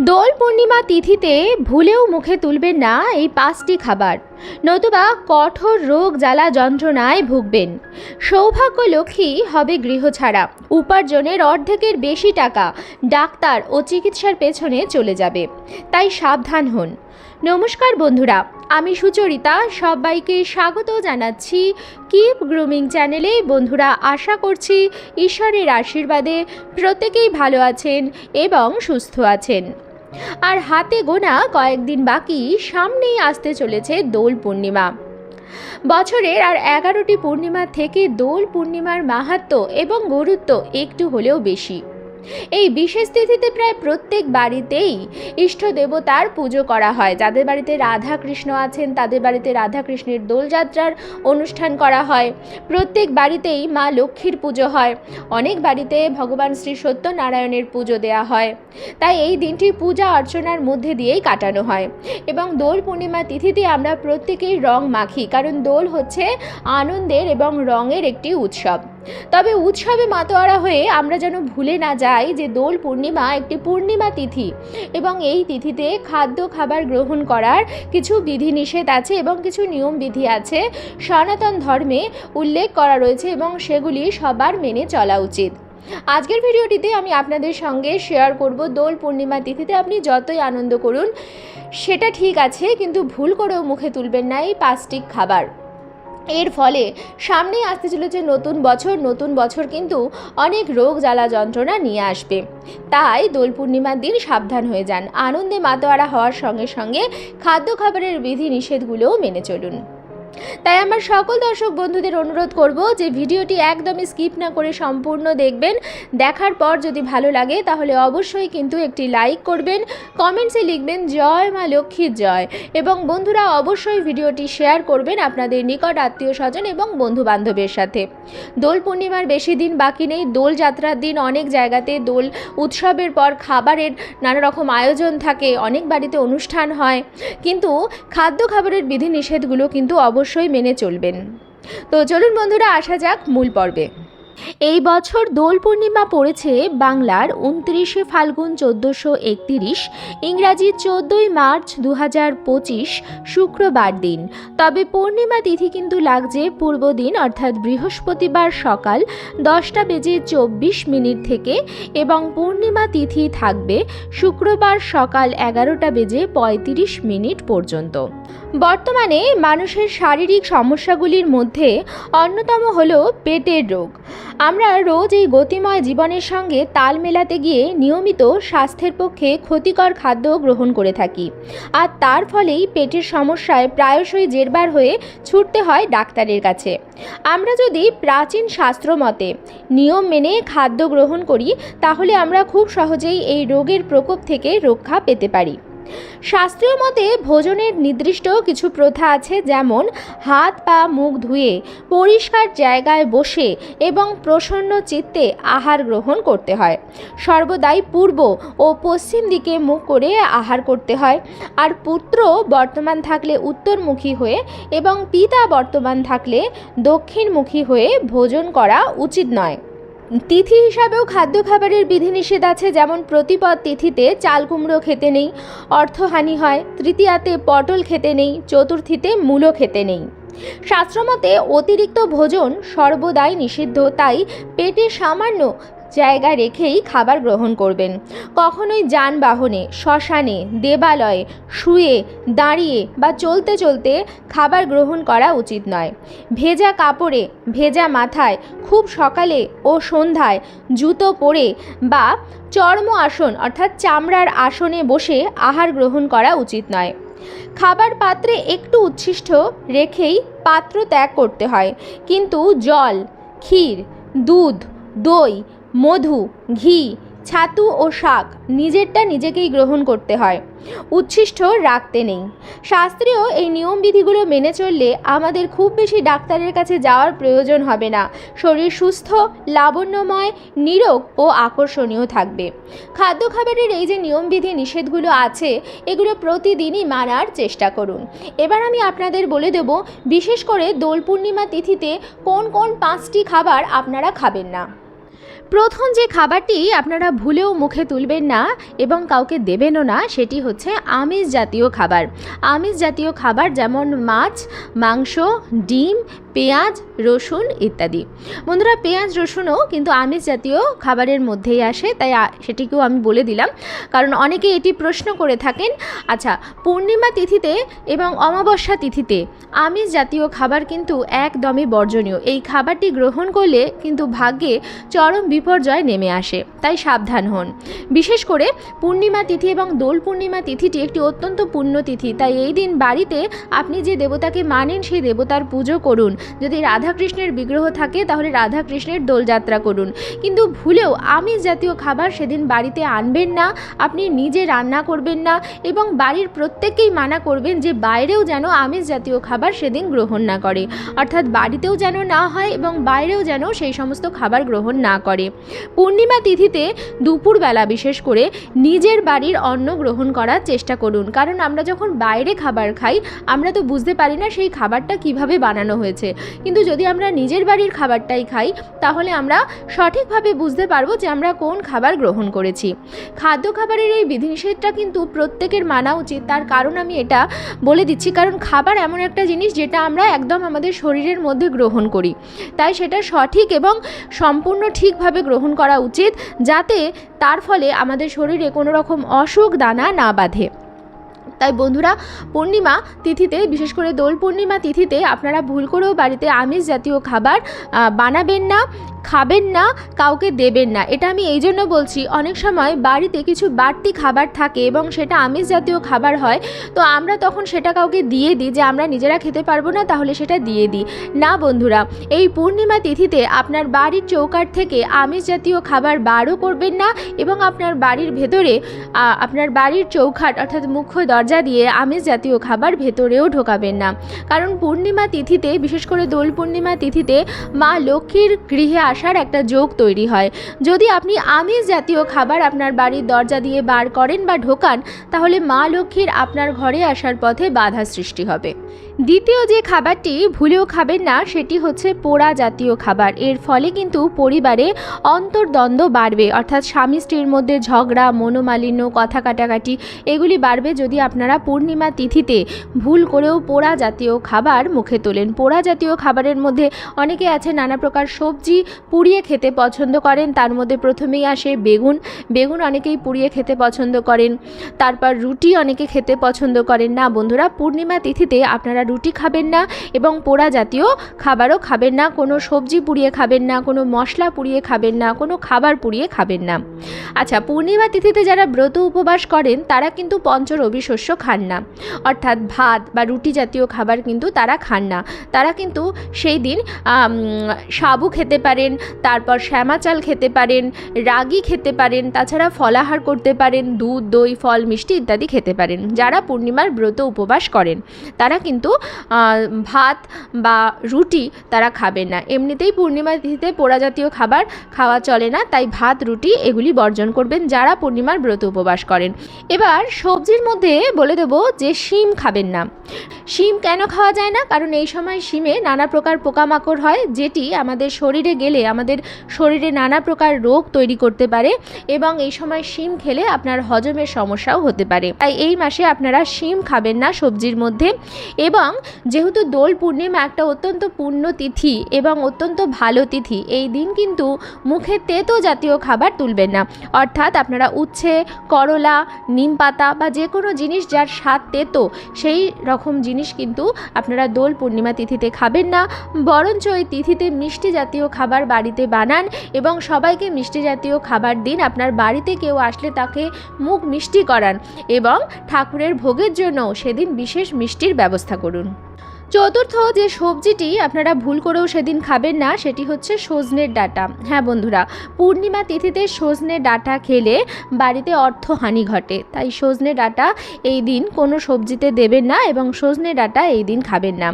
দোল পূর্ণিমা তিথিতে ভুলেও মুখে তুলবেন না এই পাঁচটি খাবার। নতুবা কঠোর রোগ জ্বালা যন্ত্রণায় ভুগবেন। সৌভাগ্য লক্ষ্মী হবে গৃহছাড়া উপার্জনের অর্ধেকের বেশি টাকা ডাক্তার ও চিকিৎসার পেছনে চলে যাবে। তাই সাবধান হন। নমস্কার বন্ধুরা, আমি সুচরিতা, সবাইকে স্বাগত জানাচ্ছি কিপ গ্রুমিং চ্যানেলে। বন্ধুরা, আশা করছি ঈশ্বরের আশীর্বাদে প্রত্যেকেই ভালো আছেন এবং সুস্থ আছেন। আর হাতে গোনা কয়েকদিন বাকি, সামনেই আসতে চলেছে দোল পূর্ণিমা। বছরের আর এগারোটি পূর্ণিমা থেকে দোল পূর্ণিমার মাহাত্ম্য এবং গুরুত্ব একটু হলেও বেশি। এই বিশেষ তিথিতে প্রায় প্রত্যেক বাড়িতেই ইষ্ট দেবতার পুজো করা হয়। যাদের বাড়িতে রাধা কৃষ্ণ আছেন, তাদের বাড়িতে রাধা কৃষ্ণের দোলযাত্রার অনুষ্ঠান করা হয়। প্রত্যেক বাড়িতেই মা লক্ষ্মীর পুজো হয়। অনেক বাড়িতে ভগবান শ্রী সত্যনারায়ণের পুজো দেওয়া হয়। তাই এই দিনটি পূজা অর্চনার মধ্যে দিয়েই কাটানো হয়। এবং দোল পূর্ণিমা তিথিতে আমরা প্রত্যেকেই রং মাখি, কারণ দোল হচ্ছে আনন্দের এবং রঙের একটি উৎসব। তবে উৎসবে মাতোয়ারা হয়ে আমরা যেন ভুলে না যাই যে দোল পূর্ণিমা একটি পূর্ণিমা তিথি এবং এই তিথিতে খাদ্য খাবার গ্রহণ করার কিছু বিধিনিষেধ আছে এবং কিছু নিয়ম বিধি আছে। সনাতন ধর্মে উল্লেখ করা রয়েছে এবং সেগুলি সবার মেনে চলা উচিত। আজকের ভিডিওটিতে আমি আপনাদের সঙ্গে শেয়ার করব দোল পূর্ণিমা তিথিতে আপনি যতই আনন্দ করুন, সেটা ঠিক আছে, কিন্তু ভুল করেও মুখে তুলবেন না এই পাঁচটি খাবার। এর ফলে সামনেই আসতে চলেছে নতুন বছর নতুন বছর কিন্তু অনেক রোগ জ্বালা যন্ত্রণা নিয়ে আসবে। তাই দোল পূর্ণিমার দিন সাবধান হয়ে যান। আনন্দে মাতোয়ারা হওয়ার সঙ্গে সঙ্গে খাদ্য খাবারের বিধি নিষেধগুলোও মেনে চলুন। তাই আমার সকল দর্শক বন্ধুদের অনুরোধ করব যে ভিডিওটি একদমই স্কিপ না করে সম্পূর্ণ দেখবেন। দেখার পর যদি ভালো লাগে, তাহলে অবশ্যই কিন্তু একটি লাইক করবেন, কমেন্টসে লিখবেন, জয় মা লক্ষ্মীর জয়। এবং বন্ধুরা, অবশ্যই ভিডিওটি শেয়ার করবেন আপনাদের নিকট আত্মীয় স্বজন এবং বন্ধু বান্ধবের সাথে। দোল পূর্ণিমার বেশি দিন বাকি নেই, দোল যাত্রার দিন অনেক জায়গাতে দোল উৎসবের পর খাবারের নানা রকম আয়োজন থাকে, অনেক বাড়িতে অনুষ্ঠান হয়। কিন্তু খাদ্য খাবারের বিধিনিষেধগুলো কিন্তু অবশ্যই মেনে চলবেন। তো চলুন বন্ধুরা, আসা যাক মূল পর্বে। এই বছর দোল পূর্ণিমা পড়েছে বাংলার উনত্রিশে ফাল্গুন চোদ্দোশো একতিরিশ, ইংরাজি চোদ্দোই মার্চ দু পঁচিশ, শুক্রবার দিন। তবে পূর্ণিমা তিথি কিন্তু লাগছে পূর্ব দিন, অর্থাৎ বৃহস্পতিবার সকাল দশটা বেজে চব্বিশ মিনিট থেকে এবং পূর্ণিমা তিথি থাকবে শুক্রবার সকাল এগারোটা বেজে পঁয়ত্রিশ মিনিট পর্যন্ত। বর্তমানে মানুষের শারীরিক সমস্যাগুলির মধ্যে অন্যতম হল পেটের রোগ। আমরা রোজ এই গতিময় জীবনের সঙ্গে তাল মেলাতে গিয়ে নিয়মিত স্বাস্থ্যের পক্ষে ক্ষতিকর খাদ্য গ্রহণ করে থাকি। আর তার ফলেই পেটের সমস্যায় প্রায়শই জেরবার হয়ে ছুটতে হয় ডাক্তারের কাছে। আমরা যদি প্রাচীন শাস্ত্র মতে নিয়ম মেনে খাদ্য গ্রহণ করি, তাহলে আমরা খুব সহজেই এই রোগের প্রকোপ থেকে রক্ষা পেতে পারি। শাস্ত্রীয় মতে ভোজনের নির্দিষ্ট কিছু প্রথা আছে, যেমন হাত পা মুখ ধুয়ে পরিষ্কার জায়গায় বসে এবং প্রসন্ন চিত্তে আহার গ্রহণ করতে হয়। সর্বদাই পূর্ব ও পশ্চিম দিকে মুখ করে আহার করতে হয়। আর পুত্র বর্তমান থাকলে উত্তরমুখী হয়ে এবং পিতা বর্তমান থাকলে দক্ষিণমুখী হয়ে ভোজন করা উচিত নয়। তিথি হিসাবেও খাদ্য খাবারের বিধিনিষেধ আছে, যেমন প্রতিপদ তিথিতে চাল কুমড়ো খেতে নেই, অর্থহানি হয়, তৃতীয়াতে পটল খেতে নেই, চতুর্থীতে মূলো খেতে নেই। শাস্ত্রমতে অতিরিক্ত ভোজন সর্বদাই নিষিদ্ধ, তাই পেটে সামান্য জায়গা রেখেই খাবার গ্রহণ করবেন। কখনোই যানবাহনে, শ্মশানে, দেবালয়ে শুয়ে, দাঁড়িয়ে বা চলতে চলতে খাবার গ্রহণ করা উচিত নয়। ভেজা কাপড়ে, ভেজা মাথায় খুব সকালে ও সন্ধ্যায় জুতো পরে বা চর্ম আসন অর্থাৎ চামড়ার আসনে বসে আহার গ্রহণ করা উচিত নয়। খাবার পাত্রে একটু উচ্ছিষ্ট রেখেই পাত্র ত্যাগ করতে হয়। কিন্তু জল, ক্ষীর, দুধ, দই মধু, ঘি, ছাতু ও শাক নিজেরটা নিজেকেই গ্রহণ করতে হয়। উচ্ছিষ্ট রাখতে নেই। শাস্ত্রীয় এই নিয়মবিধিগুলো মেনে চললে আমাদের খুব বেশি ডাক্তারের কাছে যাওয়ার প্রয়োজন হবে না। শরীর সুস্থ, লাবণ্যময়, নিরোগ ও আকর্ষণীয় থাকবে। খাদ্য খাবারের এই যে নিয়মবিধি নিষেধগুলো আছে, এগুলো প্রতিদিনই মানার চেষ্টা করুন। এবার আমি আপনাদের বলে দেব, বিশেষ করে দোল পূর্ণিমা তিথিতে কোন কোন পাঁচটি খাবার আপনারা খাবেন না। প্রথম যে খাবারটি আপনারা ভুলেও মুখে তুলবেন না এবং কাউকে দেবেনও না, সেটি হচ্ছে আমিষ জাতীয় খাবার। আমিষ জাতীয় খাবার যেমন মাছ, মাংস, ডিম পেঁয়াজ, রসুন ইত্যাদি। বন্ধুরা, পেঁয়াজ, রসুনও কিন্তু আমিষ জাতীয় খাবারের মধ্যেই আসে, তাই সেটিকেও আমি বলে দিলাম। কারণ অনেকে এটি প্রশ্ন করে থাকেন আচ্ছা পূর্ণিমা তিথিতে এবং অমাবস্যা তিথিতে আমিষ জাতীয় খাবার কিন্তু একদমই বর্জনীয়। এই খাবারটি গ্রহণ করলে কিন্তু ভাগ্যে চরম বিপর্যয় নেমে আসে, তাই সাবধান হন। বিশেষ করে পূর্ণিমা তিথি এবং দোল পূর্ণিমা তিথিটি একটি অত্যন্ত পুণ্য তিথি, তাই এই দিন বাড়িতে আপনি যে দেবতাকে মানেন, সেই দেবতার পুজো করুন। যদি রাধাকৃষ্ণের বিগ্রহ থাকে, তাহলে রাধাকৃষ্ণের দোলযাত্রা করুন। কিন্তু ভুলেও আমিষ জাতীয় খাবার সেদিন বাড়িতে আনবেন না, আপনি নিজে রান্না করবেন না এবং বাড়ির প্রত্যেককেই মানা করবেন যে বাইরেও যেন আমিষ জাতীয় খাবার সেদিন গ্রহণ না করে। অর্থাৎ বাড়িতেও যেন না হয় এবং বাইরেও যেন সেই সমস্ত খাবার গ্রহণ না করে। পূর্ণিমা তিথিতে দুপুরবেলা বিশেষ করে নিজের বাড়ির অন্ন গ্রহণ করার চেষ্টা করুন। কারণ আমরা যখন বাইরে খাবার খাই, আমরা তো বুঝতে পারি না সেই খাবারটা কীভাবে বানানো হয়েছে। কিন্তু যদি আমরা নিজের বাড়ির খাবারটাই খাই, তাহলে আমরা সঠিকভাবে বুঝতে পারব যে আমরা কোন খাবার গ্রহণ করেছি। খাদ্য খাবারের এই বিধিনিষেধটা কিন্তু প্রত্যেকের মানা উচিত। তার কারণ আমি এটা বলে দিচ্ছি, কারণ খাবার এমন একটা জিনিস যেটা আমরা একদম আমাদের শরীরের মধ্যে গ্রহণ করি। তাই সেটা সঠিক এবং সম্পূর্ণ ঠিকভাবে গ্রহণ করা উচিত, যাতে তার ফলে আমাদের শরীরে কোনো রকম অসুখ দানা না বাঁধে। তাই বন্ধুরা, পূর্ণিমা তিথিতে, বিশেষ করে দোল পূর্ণিমা তিথিতে আপনারা ভুল করেও বাড়িতে আমিষ জাতীয় খাবার বানাবেন না, খাবেন না, কাউকে দেবেন না। এটা আমি এই জন্য বলছি, অনেক সময় বাড়িতে কিছু বাড়তি খাবার থাকে এবং সেটা আমিষ জাতীয় খাবার হয়, তো আমরা তখন সেটা কাউকে দিয়ে দিই যে আমরা নিজেরা খেতে পারব না, তাহলে সেটা দিয়ে দিই। না বন্ধুরা, এই পূর্ণিমা তিথিতে আপনার বাড়ির চৌকাঠ থেকে আমিষ জাতীয় খাবার বারও করবেন না এবং আপনার বাড়ির ভেতরে আপনার বাড়ির চৌখাট অর্থাৎ মুখ্য দরজা দিয়ে আমিষ জাতীয় খাবার ভেতরেও ঢোকাবেন না। কারণ পূর্ণিমা তিথিতে, বিশেষ করে দোল পূর্ণিমা তিথিতে মা লক্ষ্মীর গৃহে আসার একটা যোগ তৈরি হয়। যদি আপনি আমিষ জাতীয় খাবার আপনার বাড়ির দরজা দিয়ে বার করেন বা ঢোকান, তাহলে মা লক্ষ্মীর আপনার ঘরে আসার পথে বাধা সৃষ্টি হবে। দ্বিতীয় যে খাবারটি ভুলেও খাবেন না, সেটি হচ্ছে পোড়া জাতীয় খাবার। এর ফলে কিন্তু পরিবারে অন্তর্দ্বন্দ্ব বাড়বে। অর্থাৎ স্বামী স্ত্রীর মধ্যে ঝগড়া, মনোমালিন্য, কথা কাটাকাটি, এগুলি বাড়বে যদি আপনারা পূর্ণিমা তিথিতে ভুল করেও পোড়া জাতীয় খাবার মুখে তোলেন। পোড়া জাতীয় খাবারের মধ্যে অনেকে আছে নানা প্রকার সবজি পুড়িয়ে খেতে পছন্দ করেন। তার মধ্যে প্রথমেই আসে বেগুন। বেগুন অনেকেই পুড়িয়ে খেতে পছন্দ করেন। তারপর রুটি অনেকে খেতে পছন্দ করেন। না, বন্ধুরা, পূর্ণিমা তিথিতে আপনারা রুটি খাবেন না এবং পোড়া জাতীয় খাবারও খাবেন না। কোনো সবজি পুড়িয়ে খাবেন না, কোনো মশলা পুড়িয়ে খাবেন না, কোনো খাবার পুড়িয়ে খাবেন না। আচ্ছা পূর্ণিমা তিথিতে যারা ব্রত উপবাস করেন, তারা কিন্তু পঞ্চ রবি শস্য খান না। অর্থাৎ ভাত বা রুটি জাতীয় খাবার কিন্তু তারা খান না। তারা কিন্তু সেই দিন সাবু খেতে পারেন, তারপর শ্যামা চাল খেতে পারেন, রাগি খেতে পারেন, তাছাড়া ফলাহার করতে পারেন, দুধ, দই, ফল, মিষ্টি ইত্যাদি খেতে পারেন। যারা পূর্ণিমার ব্রত উপবাস করেন, তারা কিন্তু ভাত বা রুটি তারা খাবেন না। এমনিতেই পূর্ণিমা তিথিতে পোড়া জাতীয় খাবার খাওয়া চলে না, তাই ভাত, রুটি এগুলি বর্জন করবেন যারা পূর্ণিমার ব্রত উপবাস করেন। এবার সবজির মধ্যে বলে দেবো যে শিম খাবেন না। শিম কেন খাওয়া যায় না? কারণ এই সময় শিমে নানা প্রকার পোকামাকড় হয়, যেটি আমাদের শরীরে গেলে, আমাদের শরীরে নানা প্রকার রোগ তৈরি করতে পারে এবং এই সময় শিম খেলে আপনার হজমের সমস্যাও হতে পারে। তাই এই মাসে আপনারা শিম খাবেন না সবজির মধ্যে এবং যেহেতু দোল পূর্ণিমা একটা অত্যন্ত পূর্ণ তিথি এবং অত্যন্ত ভালো তিথি, এই দিন কিন্তু মুখে তেতো জাতীয় খাবার তুলবেন না। অর্থাৎ আপনারা উচ্ছে, করলা, নিম পাতা বা যে কোনো জিনিস যার স্বাদ তেতো, সেই রকম জিনিস কিন্তু আপনারা দোল পূর্ণিমা তিথিতে খাবেন না। বরঞ্চ ওই তিথিতে মিষ্টি জাতীয় খাবার বাড়িতে বানান এবং সবাইকে মিষ্টি জাতীয় খাবার দিন। আপনার বাড়িতে কেউ আসলে তাকে মুখ মিষ্টি করান এবং ঠাকুরের ভোগের জন্য সেদিন বিশেষ মিষ্টির ব্যবস্থা করুন। চতুর্থ যে সবজিটি আপনারা ভুল করেও সেদিন খাবেন না, সেটি হচ্ছে সজনের ডাটা। হ্যাঁ বন্ধুরা, পূর্ণিমা তিথিতে সজনে ডাটা খেলে বাড়িতে অর্থহানি ঘটে। তাই সজনে ডাটা এই দিন কোনো সবজিতে দেবেন না এবং সজনে ডাটা এই দিন খাবেন না।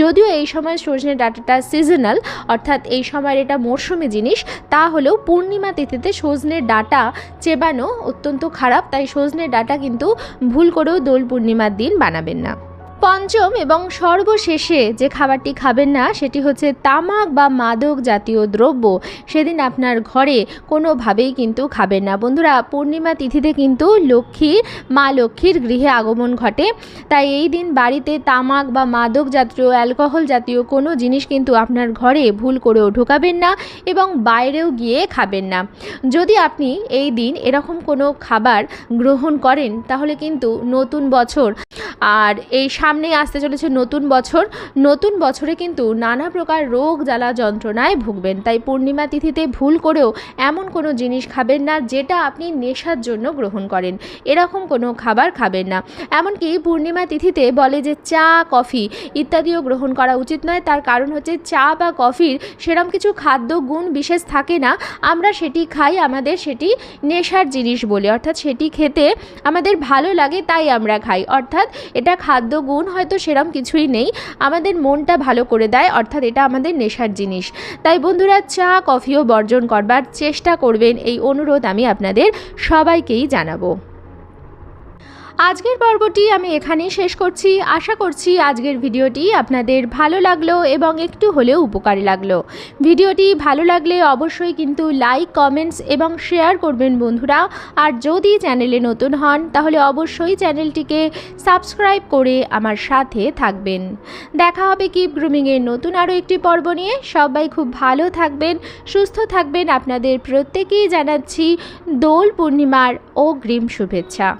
যদিও এই সময় সজনে ডাটাটা সিজনাল অর্থাৎ এই সময়ের এটা মরশুমি জিনিস তা হলেও পূর্ণিমা তিথিতে সজনে ডাটা চেবানো অত্যন্ত খারাপ। তাই সজনে ডাটা কিন্তু ভুল করেও দোল পূর্ণিমার দিন বানাবেন না। পঞ্চম এবং সর্বশেষে যে খাবারটি খাবেন না, সেটি হচ্ছে তামাক বা মাদক জাতীয় দ্রব্য। সেদিন আপনার ঘরে কোনোভাবেই কিন্তু খাবেন না। বন্ধুরা, পূর্ণিমা তিথিতে কিন্তু লক্ষ্মীর মা লক্ষ্মীর গৃহে আগমন ঘটে। তাই এই দিন বাড়িতে তামাক বা মাদক জাতীয়, অ্যালকোহল জাতীয় কোনো জিনিস কিন্তু আপনার ঘরে ভুল করেও ঢোকাবেন না এবং বাইরেও গিয়ে খাবেন না। যদি আপনি এই দিন এরকম কোনো খাবার গ্রহণ করেন, তাহলে কিন্তু নতুন বছর আর এই আসতে চলেছে নতুন বছর। নতুন বছরে কিন্তু নানা প্রকার রোগ জ্বালা যন্ত্রণায় ভুগবেন। তাই পূর্ণিমা তিথিতে ভুল করেও এমন কোনো জিনিস খাবেন না যেটা আপনি নেশার জন্য গ্রহণ করেন। এরকম কোনো খাবার খাবেন না। এমনকি পূর্ণিমা তিথিতে বলে যে চা, কফি ইত্যাদিও গ্রহণ করা উচিত নয়। তার কারণ হচ্ছে চা বা কফির সেরম কিছু খাদ্য গুণ বিশেষ থাকে না। আমরা সেটি খাই, আমাদের সেটি নেশার জিনিস বলে। অর্থাৎ সেটি খেতে আমাদের ভালো লাগে, তাই আমরা খাই। অর্থাৎ এটা খাদ্য গুণ হয়তো সেরম কিছুই নেই, আমাদের মনটা ভালো করে দেয়, অর্থাৎ এটা আমাদের নেশার জিনিস। তাই বন্ধুরা, চা, কফিও বর্জন করবার চেষ্টা করবেন, এই অনুরোধ আমি আপনাদের সবাইকেই জানাব। আজকের পর্বটি আমি এখানেই শেষ করছি। আশা করছি আজকের ভিডিওটি আপনাদের ভালো লাগল এবং একটু হলেও উপকারী লাগল। ভিডিওটি ভালো লাগলে অবশ্যই কিন্তু লাইক, কমেন্টস এবং শেয়ার করবেন বন্ধুরা। আর যদি চ্যানেলে নতুন হন, তাহলে অবশ্যই চ্যানেলটিকে সাবস্ক্রাইব করে আমার সাথে থাকবেন। দেখা হবে কিপ গ্রুমিংয়ের নতুন আরও একটি পর্ব নিয়ে। সবাই খুব ভালো থাকবেন, সুস্থ থাকবেন। আপনাদের প্রত্যেকেই জানাচ্ছি দোল পূর্ণিমার অগ্রিম শুভেচ্ছা।